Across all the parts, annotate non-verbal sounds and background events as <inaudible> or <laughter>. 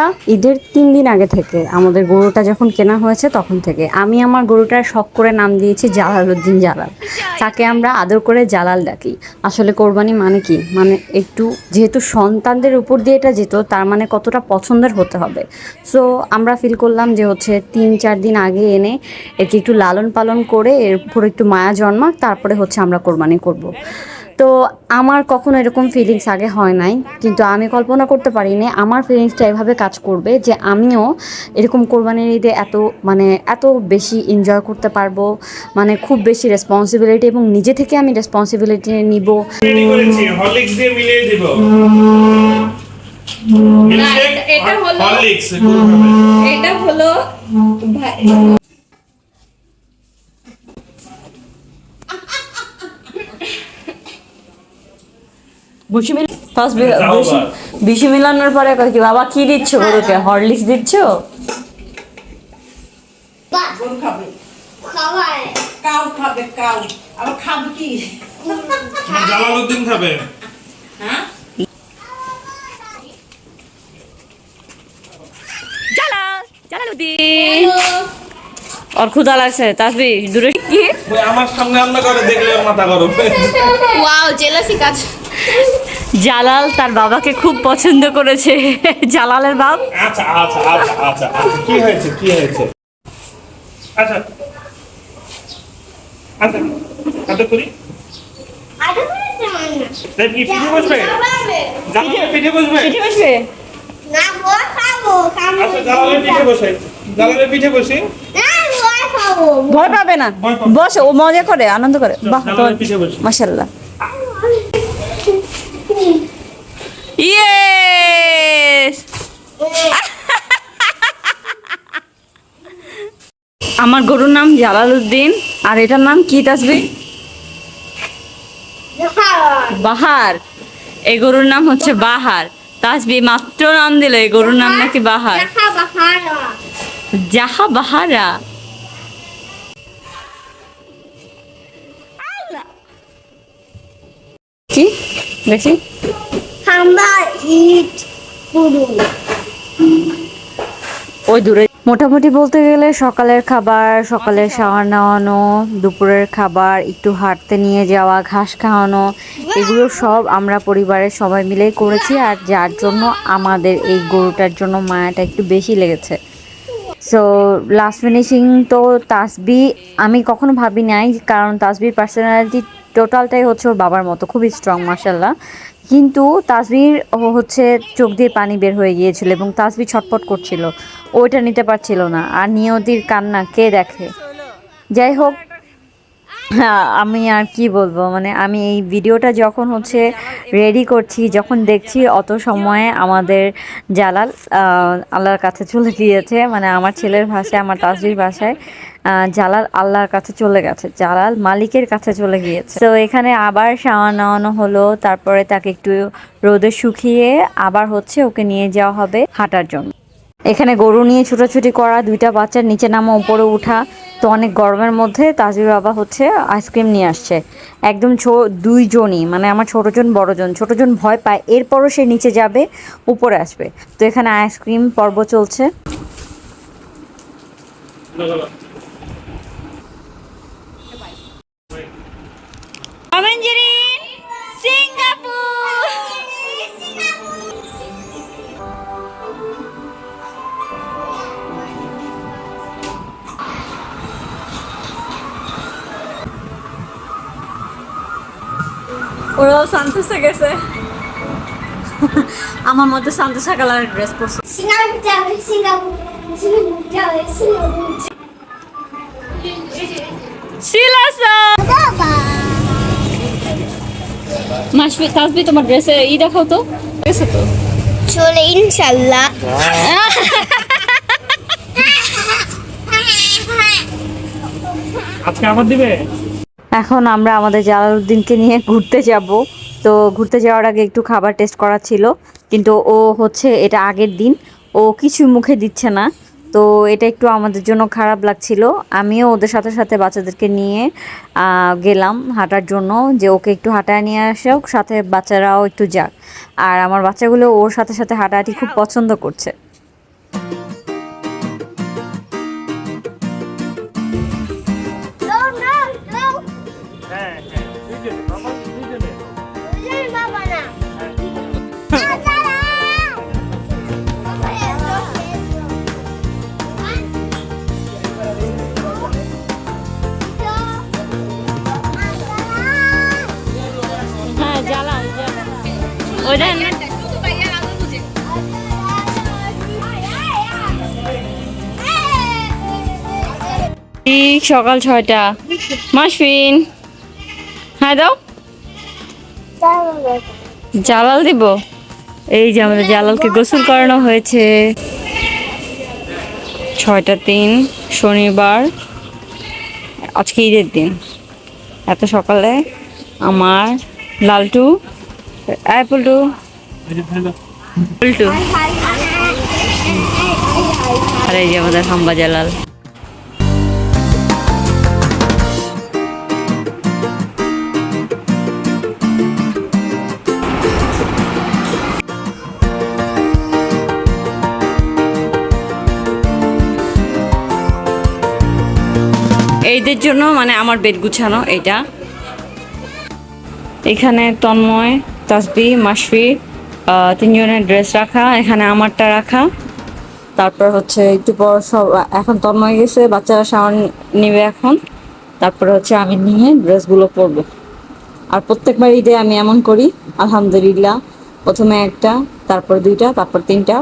গরুটা ঈদের তিন দিন আগে থেকে, আমাদের গরুটা যখন কেনা হয়েছে তখন থেকে। আমি আমার গরুটার শখ করে নাম দিয়েছি জালালউদ্দিন জালাল। তাকে আমরা আদর করে জালাল ডাকি। আসলে কোরবানি মানে কি? মানে একটু যেহেতু সন্তানদের উপর দিয়ে এটা যেত, তার মানে কতটা পছন্দের হতে হবে। সো আমরা ফিল করলাম যে হচ্ছে তিন, চার দিন আগে এনে একে একটু লালন পালন করে এর উপর একটু মায়া জন্মাক, তারপরে হচ্ছে আমরা কোরবানি করব। তো আমার কখনো এরকম ফিলিংস আগে হয় নাই কিন্তু আমি কল্পনা করতে পারিনি আমার ফিলিংসটা এভাবে কাজ করবে যে আমিও এরকম কোরবানির ঈদে এত মানে এত বেশি এনজয় করতে পারব মানে খুব বেশি রেসপন্সিবিলিটি এবং নিজে থেকে আমি রেসপন্সিবিলিটি নিব। এটা হলো- বসি মিল ফার্স্ট বসি মিলানোর পরে কয় কি বাবা কি দিচ্ছ গরুকে হরলিক্স দিচ্ছ? গরু খাবে? খাওয়ায়। কাউ খাবে কাউ। আবার খাবে কি? জালালউদ্দিন খাবে। হ্যাঁ? জালাল জালালউদ্দিন। ওর ক্ষুধা লাগছে তাসবি দূরে কি আমার সামনে রান্না করে দেখলে মাথা গরম। <laughs> ওয়াও জেলাসি কাজ জালাল তার বাবাকে খুব পছন্দ করেছে। জালালের বাপ। আচ্ছা আচ্ছা আচ্ছা আচ্ছা আচ্ছা। কি হয়েছে কি হয়েছে? আচ্ছা। আচ্ছা আচ্ছা করি? আরে মানে না তাই কি পিঠে বসবে? পিঠে বসবে? বসবে? না বই খাব খাব। আচ্ছা জালালের পিঠে বসে। জালালের পিঠে বসি? না বই খাব। ভয় পাবে না। বস ও মজা করে আনন্দ করে। বাহ মাশাল্লাহ ইয়েস আমার গরুর নাম জালালউদ্দিন আর এটার নাম কি তাসবি? বাহার। এই গরুর নাম হচ্ছে বাহার। তাসবি মাত্র নাম দিল এই গরুর নাম নাকি বাহার। জাহা বাহারা। দেখি পুরু। ওই দূরে। মোটামুটি বলতে গেলে সকালের খাবার সকালের শাওয়ার নেওয়ানো দুপুরের খাবার একটু হাঁটতে নিয়ে যাওয়া ঘাস খাওয়ানো এগুলো সব আমরা পরিবারের সবাই মিলেই করেছি আর যার জন্য আমাদের এই গরুটার জন্য মায়াটা একটু বেশি লেগেছে। সো লাস্ট ফিনিশিং তো তাসবি আমি কখনো ভাবি নাই কারণ তাসবির পার্সোনালিটি টোটালটাই হচ্ছে ওর বাবার মতো, খুবই স্ট্রং মার্শাল্লাহ কিন্তু তাসবির হচ্ছে চোখ দিয়ে পানি বের হয়ে গিয়েছিল এবং তাসবি ছটপট করছিল। ওইটা নিতে পারছিল না। আর নিয়তির কান্না কে দেখে? যাই হোক হ্যাঁ আমি আর কি বলব? মানে আমি এই ভিডিওটা যখন হচ্ছে রেডি করছি, যখন দেখছি অত সময়ে আমাদের জালাল আল্লাহর কাছে চলে গিয়েছে মানে আমার ছেলের ভাষায়, আমার তাসবির ভাষায় জালাল আল্লাহর কাছে চলে গেছে, জালাল মালিকের কাছে চলে গিয়েছে। তো এখানে আবার শাওয়া নেওয়ানো হলো, তারপরে তাকে একটু রোদে শুকিয়ে আবার হচ্ছে ওকে নিয়ে যাওয়া হবে হাঁটার জন্য। এখানে গরু নিয়ে ছুটোছুটি করা, দুইটা বাচ্চার নিচে নামা উপরে উঠা। তো অনেক গরমের মধ্যে তাজবির বাবা হচ্ছে আইসক্রিম নিয়ে আসছে। একদম ছো, দুইজনই মানে আমার ছোটোজন বড়জন ছোটোজন ভয় পায়, এরপরও সে নিচে যাবে, উপরে আসবে। তো এখানে আইসক্রিম পর্ব চলছে। ওরাও সান্তোসে গেছে আমার মধ্যে সান্তোসা কালার ড্রেস পরছে সিঙ্গাপুর যাবে সিঙ্গাপুর সিঙ্গাপুর যাবে সিঙ্গাপুর মাসবি তাসবি তোমার ড্রেসে ই দেখাও তো। গেছে তো। চলে ইনশাল্লাহ। আজকে আবার দিবে? এখন আমরা আমাদের জালালউদ্দিনকে নিয়ে ঘুরতে যাব। তো ঘুরতে যাওয়ার আগে একটু খাবার টেস্ট করা ছিল। কিন্তু ও হচ্ছে এটা আগের দিন। ও কিছু মুখে দিচ্ছে না। তো এটা একটু আমাদের জন্য খারাপ লাগছিল। আমিও ওদের সাথে সাথে বাচ্চাদেরকে নিয়ে গেলাম হাঁটার জন্য যে ওকে একটু হাঁটায় নিয়ে আসে সাথে বাচ্চারাও একটু যাক। আর আমার বাচ্চাগুলো ওর সাথে সাথে হাঁটাহাঁটি খুব পছন্দ করছে। ওইটা সকাল ছয়টা। মাসফিন হ্যাঁ দাও। জালাল দিব? এই যে আমাদের জালালকে গোসল করানো হয়েছে। ছয়টা তিন, শনিবার। আজকে ঈদের দিন। এত সকালে আমার লালটু অ্যাপলটু পল্টু আর এই যে আমাদের হাম্বা জালাল। এইদের জন্য মানে আমার বেড গুছানো এটা এখানে তন্ময় তাসবি মাসফি তিনজনের ড্রেস রাখা, এখানে আমারটা রাখা। তারপর হচ্ছে একটু পর সব, এখন তন্ময় গেছে, বাচ্চারা শাওয়ার নেবে এখন। তারপর হচ্ছে আমি নিয়ে ড্রেসগুলো পরবো। আর প্রত্যেকবার ঈদে আমি এমন করি, আলহামদুলিল্লাহ। প্রথমে একটা, তারপর দুইটা, তারপর তিনটা।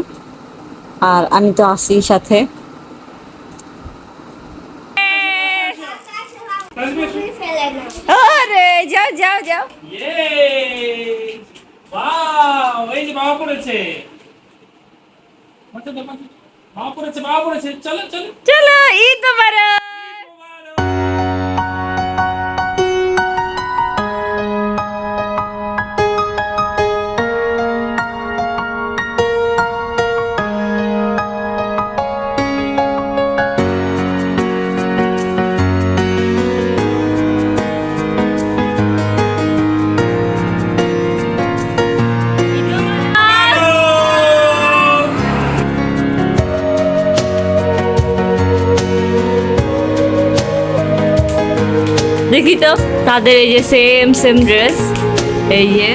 আর আমি তো আসি সাথে ফেলে না আরে যাও যাও যাও Yay! Wow! এই যে বাবা পড়েছে মা পড়েছে বাবা পড়েছে চলো চলো। চলো দেখি তো তাদের এই যে সেম সেম ড্রেস এই যে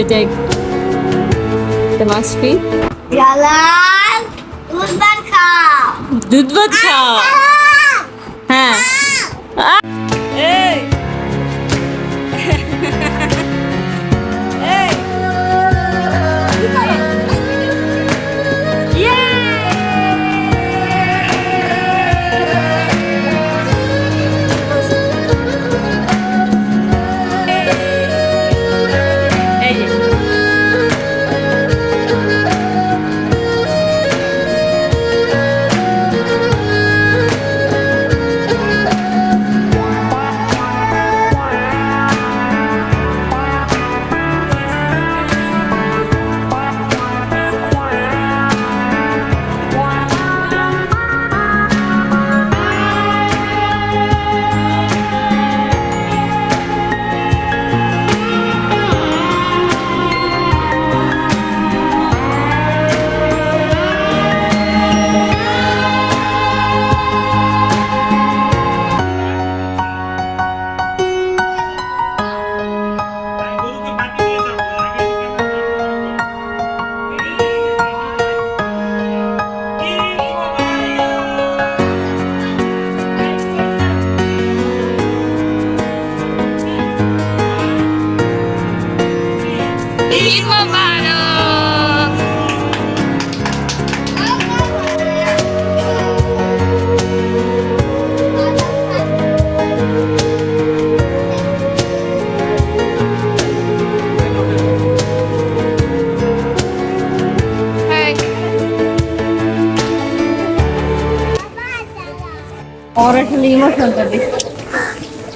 এটা এটা মাসফি জালাল উসবান খাও দুধ ভাত খাও হ্যাঁ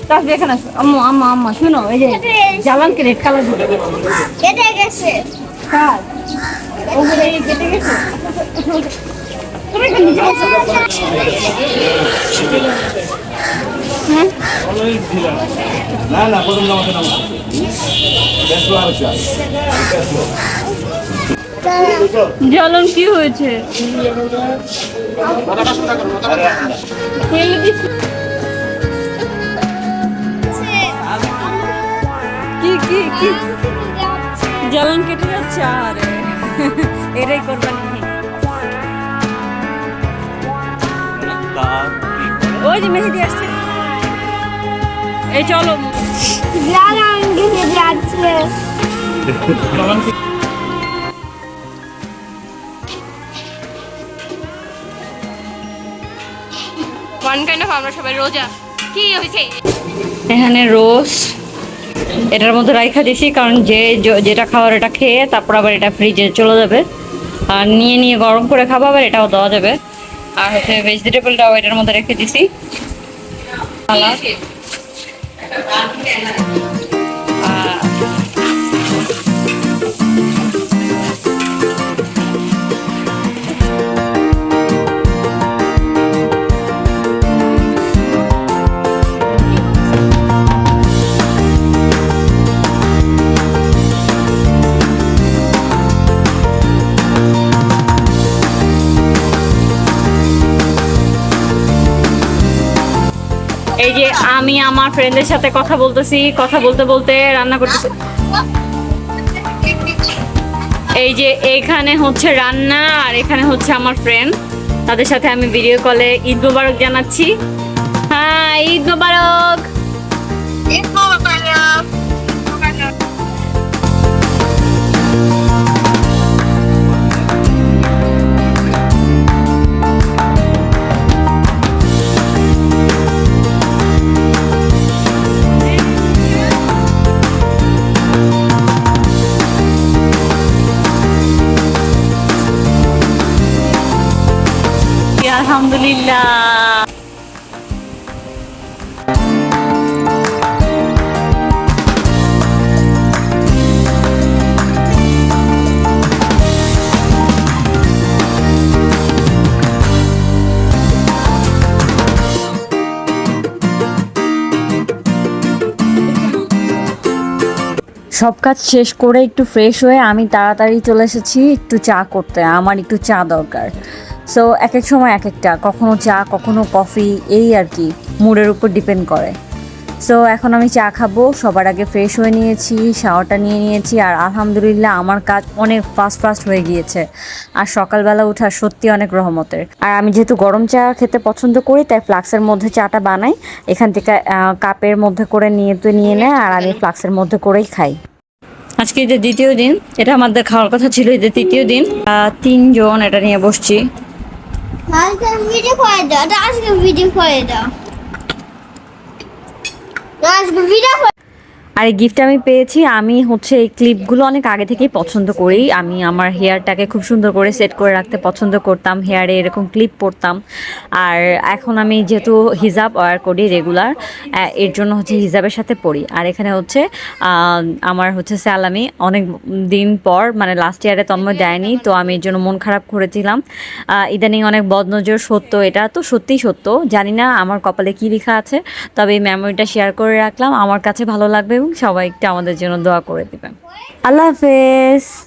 তাহলে এখানে। আম্মু আম্মা আম্মা শুনো এই যে জালানকে রেড কালার কেটে গেছে। কাজ ওগুলো কেটে গেছে। তুমি এখানে নিচে বসো। না না প্রথম নামাতে নামাতে ব্যস্ত আরেকটা জালান কি হয়েছে? কি কি কি? জ্বালান কেটে যাচ্ছে আরে এটাই কোরবানি ওই যে মেহেদি আসছে। এই চলো। জালাল গেছে যাচ্ছে। ওয়ান কাইন্ড অফ আমরা সবাই রোজা। কি হয়েছে? এখানে রোজ এটার মধ্যে রাইখা দিছি, কারণ যে যেটা খাবার এটা খেয়ে তারপর আবার এটা ফ্রিজে চলে যাবে। আর নিয়ে নিয়ে গরম করে খাব, আবার এটাও দেওয়া যাবে। আর হচ্ছে ভেজিটেবলটাও এটার মধ্যে রেখে দিছি। সালাদ আমি আমার ফ্রেন্ডের সাথে কথা বলতেছি, কথা বলতে বলতে রান্না করতেছি। এই যে এখানে হচ্ছে রান্না আর এখানে হচ্ছে আমার ফ্রেন্ড তাদের সাথে আমি ভিডিও কলে ঈদ মোবারক জানাচ্ছি। হ্যাঁ ঈদ মোবারক! আলহামদুলিল্লাহ সব কাজ শেষ করে একটু ফ্রেশ হয়ে আমি তাড়াতাড়ি চলে এসেছি একটু চা করতে, আমার একটু চা দরকার। সো এক এক সময় এক একটা কখনো চা, কখনো কফি এই আর কি মুডের উপর ডিপেন্ড করে। সো এখন আমি চা খাব, সবার আগে ফ্রেশ হয়ে নিয়েছি শাওয়ারটা নিয়ে নিয়েছি, আর আলহামদুলিল্লাহ আমার কাজ অনেক ফাস্ট ফাস্ট হয়ে গিয়েছে। আর সকালবেলা ওঠা সত্যি অনেক রহমতের। আর আমি যেহেতু গরম চা খেতে পছন্দ করি, তাই ফ্লাক্সের মধ্যে চাটা বানাই। এখান থেকে কাপের মধ্যে করে নিয়ে তো নিয়ে নেয় আর আমি ফ্লাক্সের মধ্যে করেই খাই। আজকে যে দ্বিতীয় দিন, এটা আমাদের খাওয়ার কথা ছিল যে তৃতীয় দিন তিনজন এটা নিয়ে বসছি। আজকে ভিডিও করে দাও আজকে ভিডিও করে দাও। আজকে ভিডিও আর এই গিফট আমি পেয়েছি, আমি হচ্ছে এই ক্লিপগুলো অনেক আগে থেকেই পছন্দ করি। আমি আমার হেয়ারটাকে খুব সুন্দর করে সেট করে রাখতে পছন্দ করতাম হেয়ারে এরকম ক্লিপ পরতাম। আর এখন আমি যেহেতু হিজাব ওয়ার করি রেগুলার এর জন্য হচ্ছে হিজাবের সাথে পরি। আর এখানে হচ্ছে আমার হচ্ছে স্যালামি অনেক দিন পর মানে লাস্ট ইয়ারে তন্ময় দেয়নি, তো আমি এর জন্য মন খারাপ করেছিলাম। ইদানিং অনেক বদনজর, সত্য এটা। তো সত্যিই সত্য, জানি না আমার কপালে কি লেখা আছে, তবে এই মেমোরিটা শেয়ার করে রাখলাম। আমার কাছে ভালো লাগবে সবাই একটু আমাদের জন্য দোয়া করে দেবেন। আল্লাহ হাফেজ।